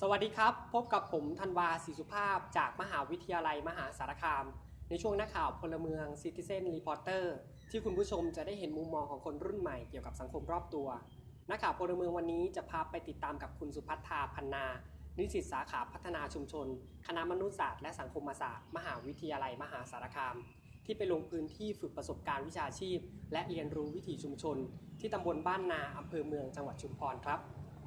สวัสดีครับ พบกับผมธันวาศรีสุภาพ จากมหาวิทยาลัยมหาสารคาม ในช่วงนักข่าวพลเมือง Citizen Reporter ที่คุณผู้ชมจะได้เห็นมุมมองของคนรุ่นใหม่เกี่ยวกับสังคมรอบตัว นักข่าวพลเมืองวันนี้จะพาไปติดตามกับคุณสุพัฒนาพันนา นิสิตสาขาพัฒนาชุมชน คณะมนุษยศาสตร์และสังคมศาสตร์ มหาวิทยาลัยมหาสารคาม ที่ไปลงพื้นที่ฝึกประสบการณ์วิชาชีพ และเรียนรู้วิถีชุมชน ที่ตำบลบ้านนาอำเภอเมืองจังหวัดชุมพรครับ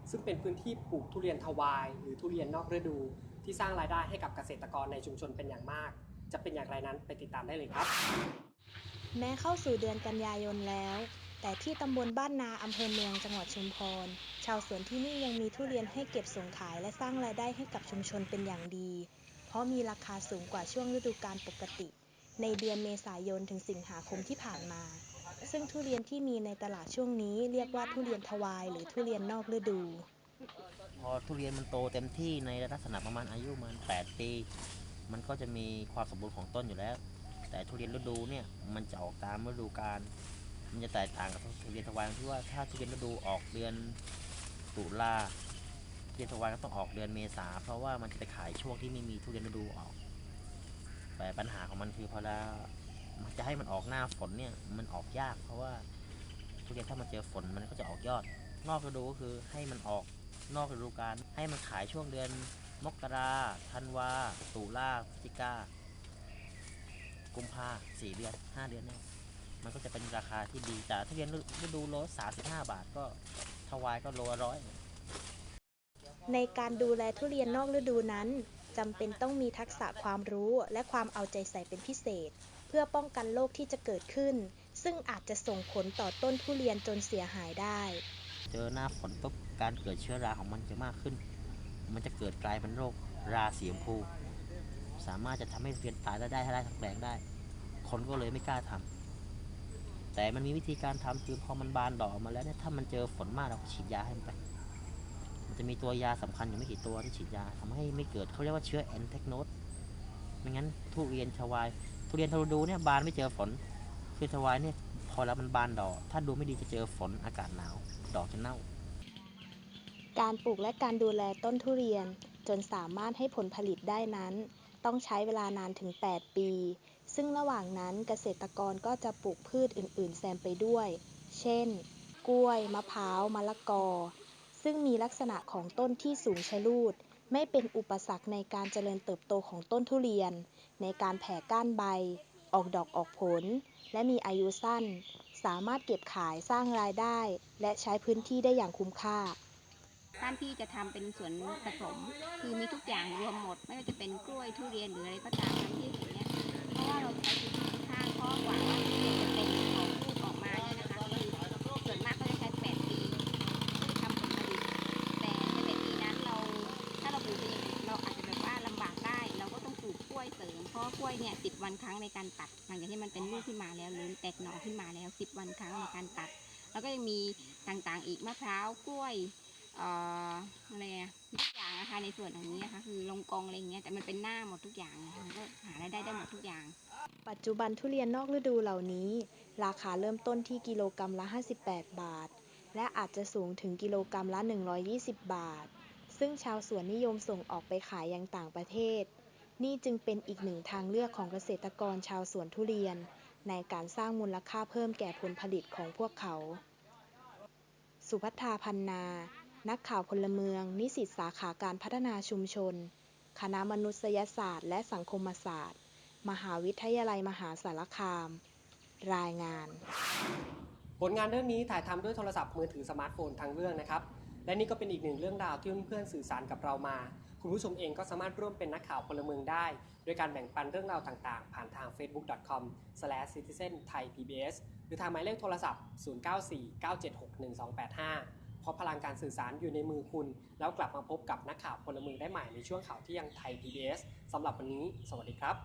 ซึ่งเป็นพื้นที่ปลูกทุเรียนทวาย หรือทุเรียนนอกฤดู ที่สร้างรายได้ให้กับเกษตรกรในชุมชนเป็นอย่างมาก จะเป็นอย่างไรนั้นไปติดตามได้เลยครับ แม้เข้าสู่เดือนกันยายนแล้ว แต่ที่ตำบลบ้านนาอำเภอเมืองจังหวัดชุมพร ชาวสวนที่นี่ยังมีทุเรียนให้เก็บส่งขายและสร้างรายได้ให้กับชุมชนเป็นอย่างดี เพราะมีราคาสูงกว่าช่วงฤดูกาลปกติ ในเดือนเมษายนถึงสิงหาคมที่ผ่านมา ซึ่งทุเรียนที่มีในตลาดช่วงนี้เรียกว่าทุเรียนทวายหรือทุเรียนนอกฤดู พอทุเรียนมันโตเต็มที่ในลักษณะประมาณอายุมัน 8 ปี มันก็จะมีความสมบูรณ์ของต้นอยู่แล้ว แต่ทุเรียนฤดูเนี่ยมันจะออกตามฤดูกาลมันจะแตกต่างกับทุเรียนทวายที่ว่าถ้าทุเรียนฤดูออกเดือนตุลาทุเรียนทวายก็ต้องออกเดือนเมษาเพราะว่ามันจะไปขายช่วงที่ไม่มีทุเรียนฤดูออก แต่ปัญหาของมันคือพอแล้ว จะให้มันออกหน้าฝนเนี่ยมันออกยาก เพราะว่าทุเรียนถ้ามันเจอฝนมันก็จะออกยอด นอกฤดูก็คือให้มันออกนอกฤดูกาลให้มันขายช่วงเดือนมกราธันวาตุลาพฤศจิกากุมภาสี่เดือนห้าเดือนเนี่ยมันก็จะเป็นราคาที่ดีแต่ถ้าเรียนฤดูโลสามสิบห้าบาทก็ถวายก็โลร้อยในการดูแลทุเรียนนอกฤดูนั้นจำเป็นต้องมีทักษะความรู้และความเอาใจใส่เป็นพิเศษ เพื่อป้องกันโรคที่จะเกิดขึ้น ซึ่งอาจจะส่งผลต่อต้นทุเรียนจนเสียหายได้ เจอหน้าฝนปุ๊บการเกิดเชื้อราของมันจะมากขึ้น มันจะเกิดกลายเป็นโรคราสีชมพู สามารถจะทำให้เรียนตายได้ได้ถ้าได้ทั้งแปลงได้ คนก็เลยไม่กล้าทำแต่มันมีวิธีการทำคือพอมันบานดอกมาแล้วเนี่ยถ้ามันเจอฝนมากเราก็ฉีดยาให้มันไปมันจะมีตัวยาสำคัญอยู่ไม่กี่ตัวที่ฉีดยาทำให้ไม่เกิดเขาเรียกว่าเชื้อแอนเทคโนสไม่งั้นทุเรียนชวาย ทุเรียนทาดูเนี่ยบานไม่เจอฝนคือชวายเนี่ยพอแล้วมันบานดอก ถ้าดูไม่ดีจะเจอฝนอากาศหนาว ดอกจะเน่า การปลูกและการดูแลต้นทุเรียนจนสามารถให้ผลผลิตได้นั้น ต้องใช้เวลานานถึง 8 ปี ซึ่งระหว่างนั้นเกษตรกรก็จะปลูกพืชอื่น ๆ แซมไปด้วย เช่น กล้วย มะพร้าว มะละกอ ซึ่งมีลักษณะของต้นที่สูงชะลูด ไม่เป็นอุปสรรคในการเจริญเติบโตของต้นทุเรียน ในการแผ่ก้านใบ ออกดอกออกผล และมีอายุสั้น สามารถเก็บขายสร้างรายได้ และใช้พื้นที่ได้อย่างคุ้มค่าบ้านพี่จะทำเป็นสวนผสม คือมีทุกอย่างรวมหมด ไม่ว่าจะเป็นกล้วยทุเรียนหรืออะไรก็ตามทั้งที่เห็นเนี่ยเพราะว่าเราใช้พื้นที่ค่อนข้างเพราะกว่า ล้วยเนี่ยสิบวันครั้งในการตัด หลังจากที่มันเป็นลูกขึ้นมาแล้วหรือแตกหน่อขึ้นมาแล้วสิบวันครั้งในการตัด แล้วก็ยังมีต่างๆอีกมะพร้าวกล้วยเอ่ออะไรอะทุกอย่างนะคะในส่วนของนี้นะคะคือลงกองอะไรอย่างเงี้ยแต่มันเป็นหน้าหมดทุกอย่างนะคะมันก็หารายได้ได้หมดทุกอย่าง ปัจจุบันทุเรียนนอกฤดูเหล่านี้ ราคาเริ่มต้นที่กิโลกรรัมละ 58 บาท และอาจจะสูงถึงกิโลกรรัมละ 120 บาท ซึ่งชาวสวนนิยมส่งออกไปขายยังต่างประเทศ นี่จึงเป็นอีกหนึ่งทางเลือกของเกษตรกรชาวสวนทุเรียน ในการสร้างมูลค่าเพิ่มแก่ผลผลิตของพวกเขา สุพัฒาพันนา นักข่าวพลเมือง นิสิตสาขาการพัฒนาชุมชน คณะมนุษยศาสตร์ และสังคมศาสตร์ มหาวิทยาลัยมหาสารคาม รายงาน ผลงานเรื่องนี้ถ่ายทำด้วยโทรศัพท์มือถือสมาร์ทโฟนทางเรื่องนะครับ และนี่ก็เป็นอีกหนึ่งเรื่องราวที่เพื่อนๆสื่อสารกับเรามา คุณผู้ชมเองก็สามารถร่วมเป็นนักข่าวพลเมืองได้ โดยการแบ่งปันเรื่องราวต่างๆ ผ่านทาง facebook.com/citizen-thai-pbs หรือทางหมายเลขโทรศัพท์ 0949761285 เพราะพลังการสื่อสารอยู่ในมือคุณ แล้วกลับมาพบกับนักข่าวพลเมืองได้ใหม่ในช่วงข่าวที่ยังไทย PBS สำหรับวันนี้ สวัสดีครับ